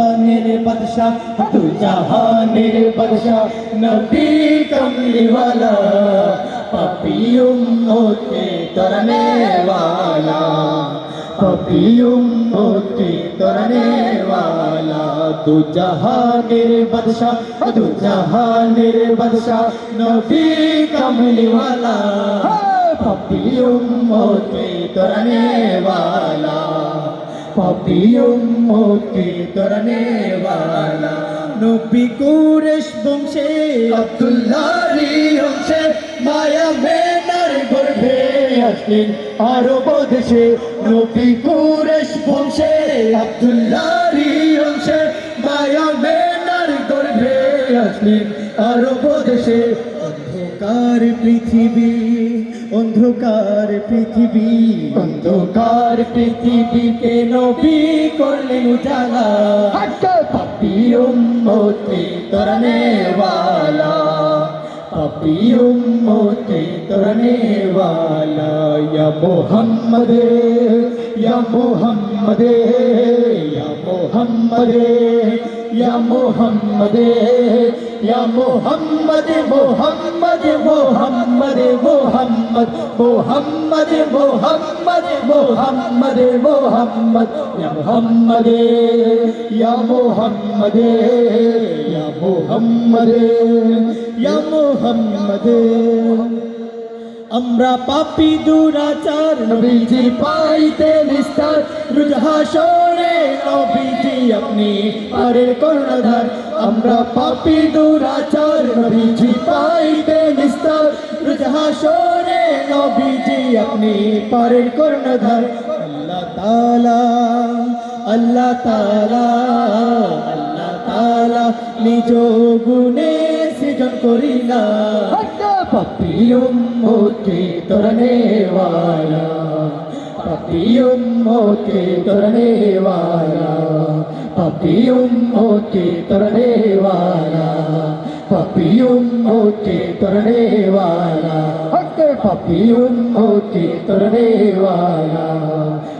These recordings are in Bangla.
मेरे बादशाह तू जहाँ मेरे बादशाह, नबी कमली वाला, पपी मोती तरने वाला, पपी मोती तरने वाला। तू जहाँ मेरे बादशाह तू जहाँ मेरे बादशाह, नबी कमली वाला, पपी मोती तरने वाला। পাপি উম্মতি তরনে वाला নবী বংশে, আব্দুল্লাহরি বংশে, মায়া মেনার গর্ভে আসলেন। আরব দেশে নবী বংশে, আব্দুল্লাহরি বংশে, মায়া মেনার গর্ভে আসলেন। আরব দেশে অন্ধকার পৃথিবী। অন্ধকার পৃথিবী। অন্ধকার পৃথিবীকে নবী করলেন উজালা? পাপি উম্মতে তরণেওয়ালা। পাপি উম্মতে তরণেওয়ালা। ইয়া মোহাম্মদ ইয়া মোহাম্মদ ইয়া মোহাম্মদ। ইয়া মোহাম্মদ ইয়া মোহাম্মদ মোহাম্মদ মোহাম্মদ মোহাম্মদ মোহাম্মদ মোহাম্মদ মোহাম্মদ মোহাম্মদ ইয়া মোহাম্মদ ইয়া মোহাম্মদ ইয়া মোহাম্মদ ইয়া মোহাম্মদ আমরা পাপি দুরাচার নবীজি পাইতে নিস্তার। রুজহা সরে নবীজি আপনি পারের করুণাধার। আমরা পাপি দুরাচার নবীজি পাইতে নিস্তার। রুজহা সরে নবীজি আপনি পারের করুণাধার। আল্লাহ তাআলা আল্লাহ তাআলা তালা নিজ গুণে সৃজন করিলা পাপিয়ম মোকে তরণে ওয়ালা পাপিয়ম মোকে তরণে ওয়ালা পাপিয়ম মোকে তরণে ওয়ালা পাপিয়ম মোকে তরণে ওয়ালা পাপিয়ম মোকে তরণে ওয়ালা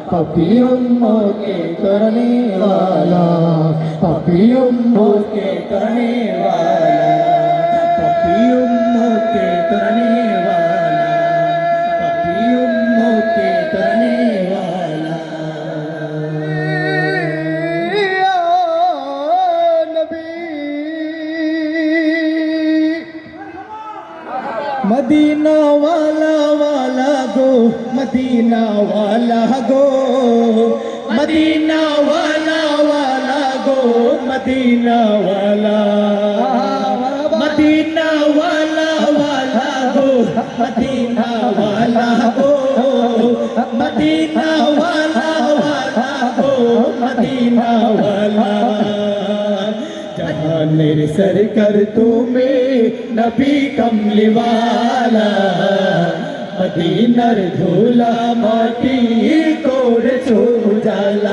पपियुम के करने वाला पपी उम्मू के तरने वाला पपी उम्मू के तरने वाला पपी उम्मू के तरने वाला मदीना वाला वाला गो मदीना वाला गो मदीना वाला मदीना वाला मदीना वाला वाला हो मदीना वाला हो। मदीना वाला वाला हो मदीना वाला मेरे सर कर तुम्हें नबी कमली वाला मदीनर झूला माटी, कोर छो जाला।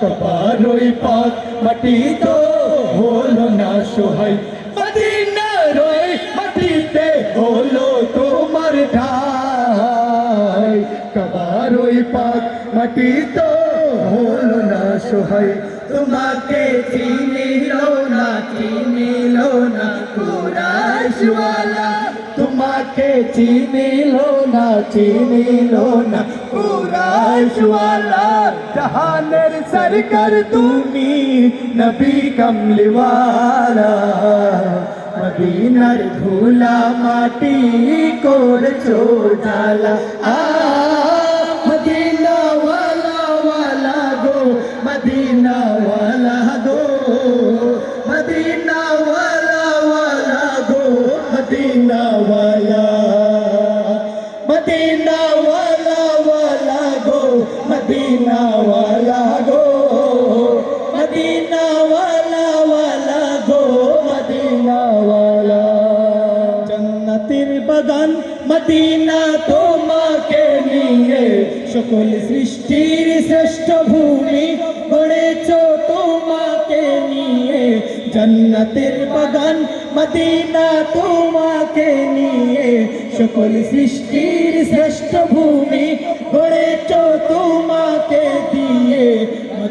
ঠাই পাক, মাটি তো হলো না সোহাই। মদিনার ওই মাটিতে হলো তোমার ঠাই কবার পাক, মাটি তো হলো না সোহাই। তোমাকে চিনিল না চিনিল না কুরাশওয়ালা তাকে চিনিল না চিনিল না। কুরাশওয়ালা জাহানের সরকার তুমি, নবী কমলিওয়ালা। মদিনার ধুলা মাটি করছ ডালা আ মদিনা ওয়ালা ওয়ালা গো মদিনা ওয়ালা গো মদিনা মদিনা ওয়ালা গো মদিনা ওয়ালা ওয়ালা গো মদিনা ওয়ালা জন্নতির বাগান মদিনা তোমাকে নিয়ে সকল সৃষ্টির শ্রেষ্ঠ ভূমি গড়েছ তোমাকে নিয়ে জন্নতের বাগান মদিনা তোমাকে নিয়ে সকল সৃষ্টির শ্রেষ্ঠ ভূমি গড়ে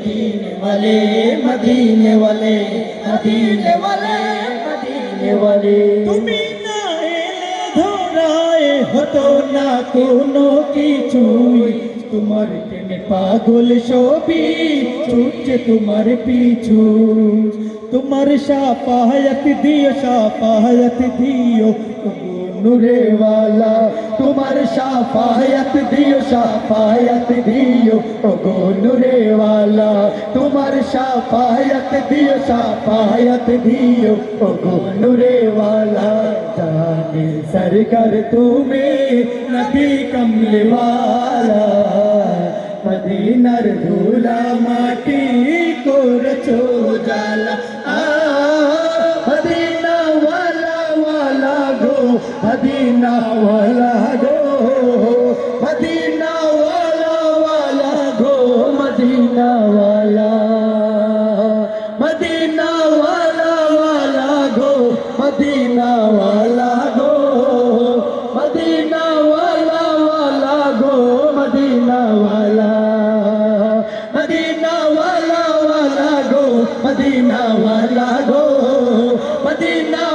মদিনে वाले মদিনে वाले মদিনে वाले মদিনে वाले তুমি না এলে ধরায় হতো না কোনো কিছুই তোমার প্রেমে পাগল সবই ছুটছে তোমার পিছু। তোমার সাফায়াত দিও সাফায়াত দিও নুরেওয়ালা তোমার সাফায়াত দিও সাফায়াত দিও ওগো নুরেওয়ালা তোমার সাফায়াত দিও সাফায়াত দিও ওগো নুরেওয়ালা জানে সরকার তুমি নবী কমলেওয়ালা মদিনার ধুলা মাটি করছ জালা হদিনা ওয়ালা ওয়ালা গো হদিনা ওয়ালা গো হদিনা ওয়ালা ওয়ালা গো মদিনা ওয়ালা মদিনা মদিনা মদিনা वाला गो মদিনা